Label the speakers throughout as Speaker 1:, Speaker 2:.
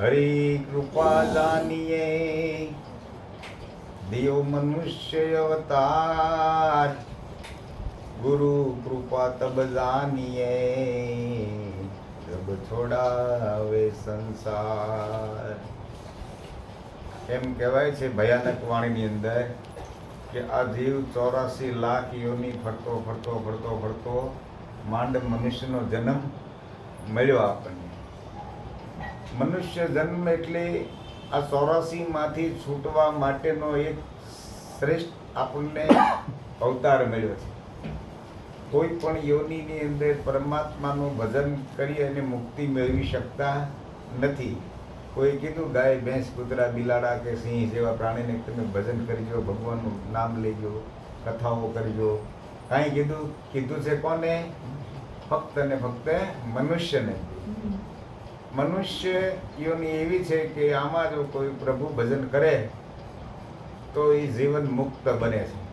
Speaker 1: હરી કૃપા જાનીએ. દેવ મનુષ્ય અવતાર. ગુરુ કૃપા તબ જાનીએ. જબ છોડાવે સંસાર. એમ કહેવાય છે ભયાનક વાણીની અંદર કે આ જીવ ચોરાસી લાખ યોની ફરતો ફરતો ફરતો ફરતો માંડ મનુષ્યનો જન્મ મળ્યો આપણને. મનુષ્ય જન્મ એટલે આ ચોરાસીમાંથી છૂટવા માટેનો એક શ્રેષ્ઠ આપણને અવતાર મળ્યો છે. કોઈ પણ યોનિની અંદર પરમાત્માનું ભજન કરી અને મુક્તિ મેળવી શકતા નથી. કોઈ કીધું, ગાય, ભેંસ, કૂતરા, બિલાડા કે સિંહ જેવા પ્રાણીને તમે ભજન કરજો, ભગવાનનું નામ લેજો, કથાઓ કરજો. કાંઈ કીધું કીધું છે કોને? ફક્ત ને ફક્ત મનુષ્યને. મનુષ્ય યોની એવી છે કે આમાં જો કોઈ પ્રભુ ભજન કરે, તો એ જીવન મુક્ત બને છે.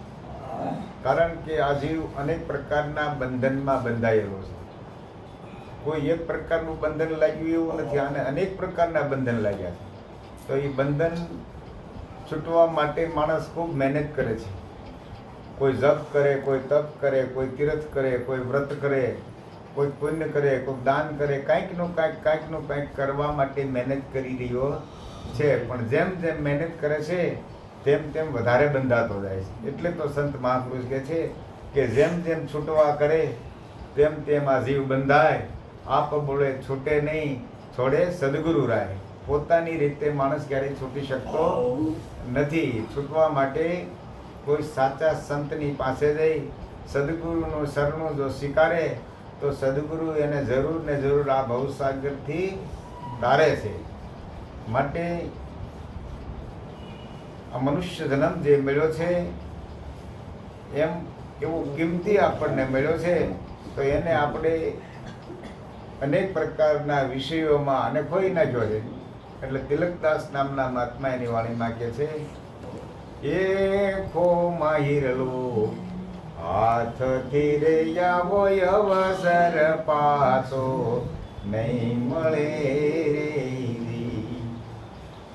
Speaker 1: કારણ કે આ જીવ અનેક પ્રકારના બંધનમાં બંધાયેલો છે. કોઈ એક પ્રકારનું બંધન લાગ્યું એવું નથી, આને અનેક પ્રકારના બંધન લાગ્યા છે. તો એ બંધન છૂટવા માટે માણસ ખૂબ મહેનત કરે છે. કોઈ જપ કરે, કોઈ તપ કરે, કોઈ તીર્થ કરે, કોઈ વ્રત કરે કોઈ પુણ્ય કરે, કોઈ દાન કરે, કાંઈકનું કાંઈક કાંઈકનું કાંઈક કરવા માટે મહેનત કરી રહ્યો છે. પણ જેમ જેમ મહેનત કરે છે, તેમ તેમ વધારે બંધાતો જાય છે. એટલે તો સંત મહાપુરુષ કહે છે કે જેમ જેમ છૂટવા કરે, તેમ તેમ આ જીવ બંધાય. આપ બોલે છૂટે નહીં, છોડે સદગુરુ રાય. પોતાની રીતે માણસ ક્યારેય છૂટી શકતો નથી. છૂટવા માટે કોઈ સાચા સંતની પાસે જઈ, સદગુરુનું શરણું જો સ્વીકારે તો સદગુરુ એને જરૂર ને જરૂર આ ભવસાગરથી તારે છે. માટે આ મનુષ્ય જન્મ જે મળ્યો છે, એમ એવો કિંમતી આપણને મળ્યો છે, તો એને આપણે અનેક પ્રકારના વિષયોમાં અને ખોઈ નાખ્યો છે એટલે તિલકદાસ નામના મહાત્મા એની વાણીમાં કે છે એ ખો માહિરલો હાથથી રે હોય અવસર પાછો, નહીં મળે રે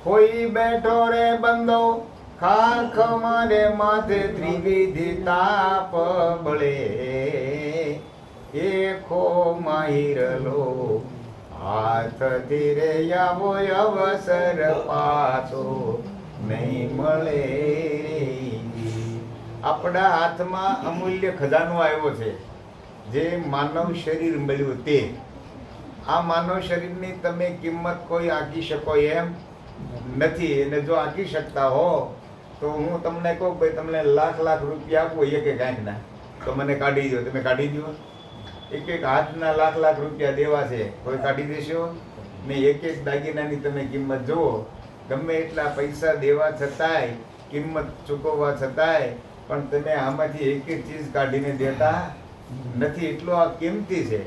Speaker 1: કોઈ બેઠો રે બંદો, ખાખ મારે માથે ત્રિવિધ તાપ બળે. એખો માહિરલો હાથ ધીરે આવો અવસર પાછો, નહીં મળે આપણા હાથમાં અમૂલ્ય ખજાનો આવ્યો છે. જે માનવ શરીર મળ્યું તે. આ માનવ શરીરની તમે કિંમત કોઈ આંકી શકો એમ નથી. અને જો આંકી શકતા હો, તો હું તમને કહું ભાઈ, તમને લાખ લાખ રૂપિયા આપું, એક એક આંખના. તો મને કાઢી દો તમે કાઢી દો એક એક હાથના લાખ લાખ રૂપિયા દેવા છે. કોઈ કાઢી દેશો. ને એક એક દાગીનાની તમે કિંમત જુઓ. ગમે એટલા પૈસા દેવા છતાંય, કિંમત ચૂકવવા છતાંય પણ તમે આમાંથી એક એક ચીજ કાઢીને દેતા નથી. એટલો આ કિંમતી છે.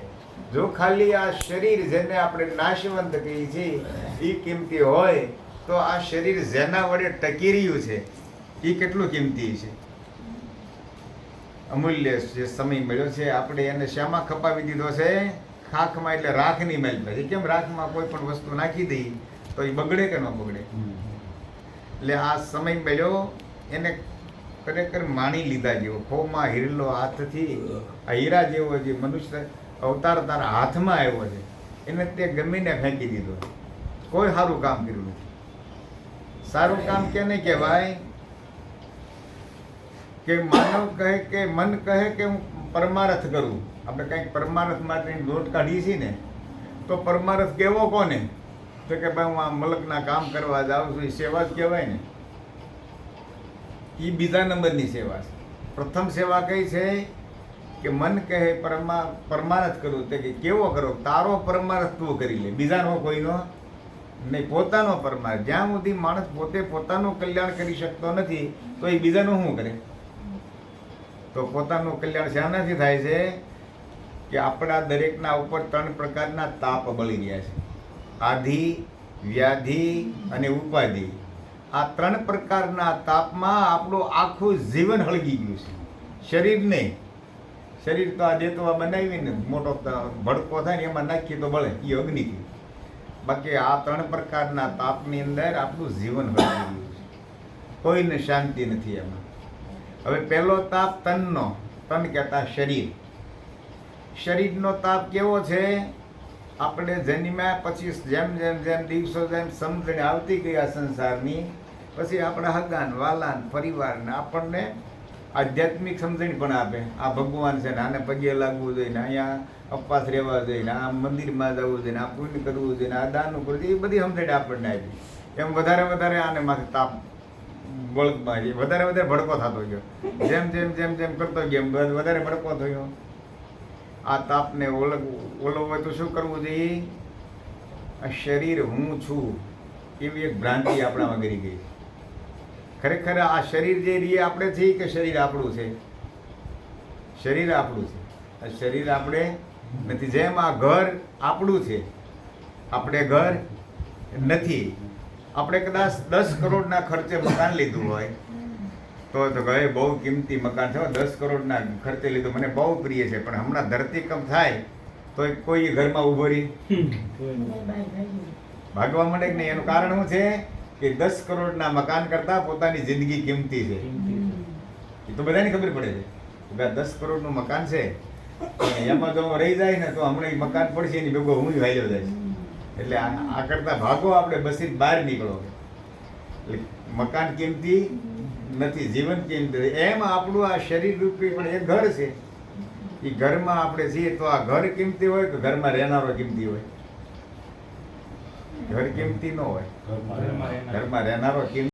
Speaker 1: જો ખાલી આ શરીર જેને આપણે નાશવંત કહીએ છીએ એ કિંમતી હોય તો આ શરીર જેના વડે ટકી રહ્યું છે એ કેટલું કિંમતી છે? અમૂલ્ય જે સમય મળ્યો છે આપણે એને શામાં ખપાવી દીધો છે ખાખમાં એટલે રાખની મેલ પછી. કેમ રાખમાં કોઈ પણ વસ્તુ નાખી દઈ તો એ બગડે કે ન બગડે? એટલે આ સમય મળ્યો એને ખરેખર માણી લીધા જેવો ખોમાં હીરલો હાથથી હીરા જેવો જે મનુષ્ય અવતાર તારા હાથમાં આવ્યો છે, એને તે ગમીને ફેંકી દીધો. કોઈ સારું કામ કર્યું નથી. સારું કામ કેને કહેવાય? કે માનવ કહે કે, મન કહે કે હું પરમારથ કરું. આપણે કંઈક પરમારથ માટેની લોટ કાઢીએ છીએ ને, તો પરમારથ કેવો કોને? તો કે ભાઈ હું આ મલકના કામ કરવા જાઉં છું, એ સેવા જ કહેવાય ને. એ બીજા નંબરની સેવા છે. પ્રથમ સેવા કઈ છે? કે મન કહે પરમા પરમારથ કરો તે કે કેવો કરો? તારો પરમારથ તું કરી લે. બીજાનો કોઈનો નહીં, પોતાનો પરમાર્થ જ્યાં સુધી માણસ પોતે પોતાનું કલ્યાણ કરી શકતો નથી, તો એ બીજાનું શું કરે? તો પોતાનું કલ્યાણ શાનાથી થાય છે કે આપણા દરેકના ઉપર ત્રણ પ્રકારના તાપ બળી ગયા છે. આધિ, વ્યાધિ અને ઉપાધિ. આ ત્રણ પ્રકારના તાપમાં આપણું આખું જીવન હળગી ગયું છે. શરીર નહીં. શરીર તો આ દેતવા બનાવીને મોટો ભડકો થાય ને એમાં નાખીએ તો બળે એ ગયું બાકી આ ત્રણ પ્રકારના તાપની અંદર આપણું જીવન હળી ગયું છે. કોઈને શાંતિ નથી એમાં. હવે પહેલો તાપ તનનો. તન કહેતા શરીર. શરીરનો તાપ કેવો છે? આપણે જન્મ્યા પછી જેમ જેમ જેમ દિવસો જેમ સમજણ આવતી ગઈ આ સંસારની પછી આપણા હગાન, વાલાન, પરિવારને આપણને આધ્યાત્મિક સમજણ પણ આપે. આ ભગવાન છે ને આને પગે લાગવું જોઈએ ને અહીંયા અપવાસ રહેવા જોઈએ ને આ મંદિરમાં જવું જોઈએ ને આ પુણ્ય કરવું જોઈએ ને આ દાન કરવું જોઈએ, એ બધી સમજણ આપણને આપી. એમ વધારે વધારે આને માથે તાપ બળકમાં આવી વધારે વધારે ભડકો થતો ગયો. જેમ જેમ જેમ જેમ કરતો ગયો, એમ વધારે ભડકો થયો. આ તાપને ઓલગ ઓલો હોય તો શું કરવું જોઈએ? આ શરીર હું છું એવી એક ભ્રાંતિ આપણામાં કરી ગઈ. ખરેખર આ શરીર જે રીએ આપણે છીએ કે શરીર આપણું છે? શરીર આપણું છે. આ શરીર આપણે નથી. જેમ આ ઘર આપણું છે આપણે ઘર નથી. આપણે કદાચ દસ કરોડના ખર્ચે મકાન લીધું હોય તો તો કહે બહુ કિંમતી મકાન છે. દસ કરોડના ખર્ચે લીધું. મને બહુ પ્રિય છે પણ હમણાં ધરતીકંપ થાય તો કોઈ ઘરમાં ઊભો રહી? ભાગવા માંડે કે નહીં? એનું કારણ શું છે? કે દસ કરોડના મકાન કરતાં પોતાની જિંદગી કિંમતી છે. એ તો બધાને ખબર પડે છે કે ભાઈ દસ કરોડનું મકાન છે એમાં જો રહી જાય ને તો હમણાં મકાન પડશે એની ભેગો હું વાયલો જાય એટલે આ આ કરતાં ભાગો આપણે બસી બહાર નીકળો. એટલે મકાન કિંમતી નથી જીવન કિંમતી એમ આપણું આ શરીર રૂપી પણ એ ઘર છે. એ ઘરમાં આપણે છીએ તો આ ઘર કિંમતી હોય કે ઘરમાં રહેનારો કિંમતી હોય? ઘર કિંમતી ન હોય? ઘરમાં રહેનારો. કિંમતી